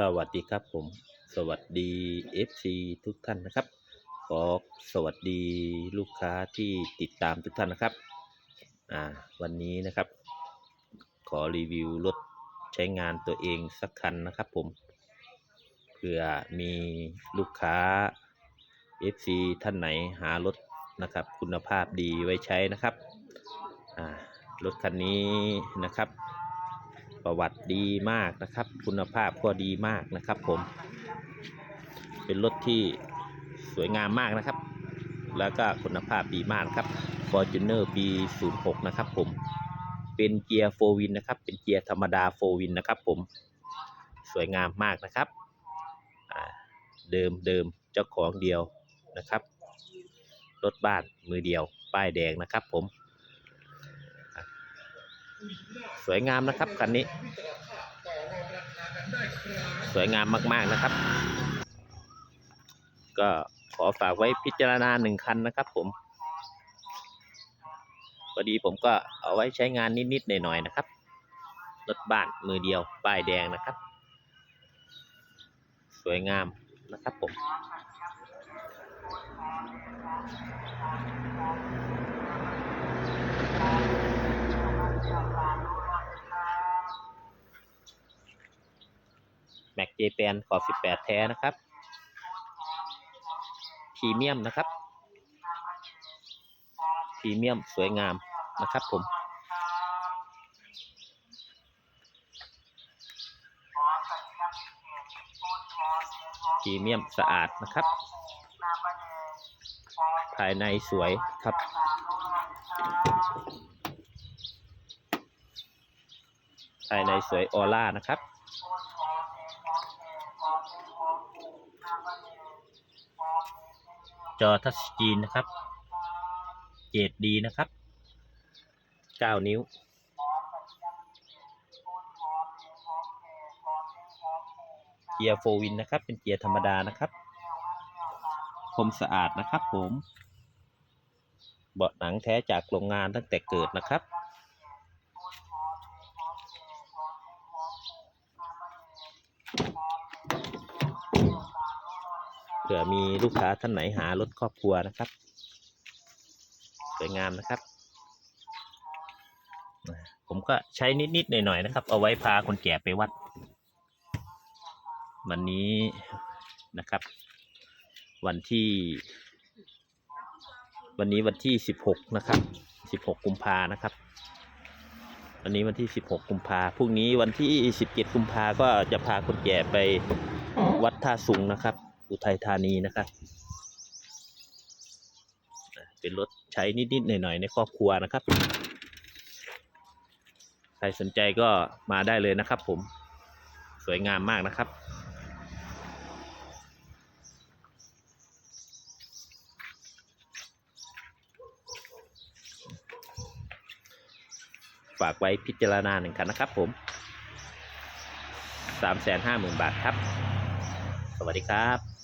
สวัสดีครับผม สวัสดี FC ทุกท่านนะครับ ขอสวัสดีลูกค้าที่ติดตามทุกท่านนะครับ อ่า วันนี้นะครับ ขอรีวิวรถใช้งานตัวเองสักคันนะครับผม เผื่อมีลูกค้า FC ท่านไหนหารถนะครับ คุณภาพดีไว้ใช้นะครับ อ่ารถคันนี้นะครับ ประวัติดีมากนะครับ คุณภาพก็ดีมากนะครับผม เป็นรถที่สวยงามมากนะครับ แล้วก็คุณภาพดีมากครับ Fortuner ปี 06 นะครับผม เป็นเกียร์โฟวินนะครับ เป็นเกียร์ธรรมดาโฟวินนะครับผม สวยงามมากนะครับ เดิมเดิมเจ้าของเดียวนะครับ รถบ้านมือเดียว ป้ายแดงนะครับผม สวยงามนะครับคันนี้ สวยงามมากๆนะครับ ก็ขอฝากไว้พิจารณาหนึ่งคันนะครับผมพอดีผมก็เอาไว้ใช้งานนิดๆหน่อยๆนะครับรถบ้านมือเดียวป้ายแดงนะครับ สวยงามนะครับผม แม็กเจแปนขอบ 18 แท้นะครับพรีเมียมนะครับพรีเมียมสวยงามนะครับผมพรีเมียมสะอาดนะครับ ภายในสวยครับภายในสวยออร่านะครับ จอทัชสกรีนนะครับ เกรดดีนะครับ 9 นิ้ว เกียร์โฟวินนะครับ เป็นเกียร์ธรรมดานะครับ คมสะอาดนะครับผม เบาะหนังแท้จากโรงงานตั้งแต่เกิดนะครับ เผื่อมีลูกค้าท่านไหนหารถครอบครัวนะครับ สวยงามนะครับ ผมก็ใช้นิดๆหน่อยๆนะครับ เอาไว้พาคนแก่ไปวัด วันนี้นะครับ วันที่ วันนี้วันที่สิบหกนะครับสิบหกกุมภานะครับ วันนี้วันที่ 16 กุมภาพรุ่งนี้วันที่ 17 กุมภาก็จะพาคนแก่ไปวัดท่าสุงนะครับ อุทัยธานีนะครับอะเป็นรถใช้นิดๆหน่อยๆในครอบครัวนะครับ ใครสนใจก็มาได้เลยนะครับผม สวยงามมากนะครับ ฝากไว้พิจารณาหนึ่งคันนะครับผมสามแสนห้าหมื่นบาทครับ สวัสดีครับ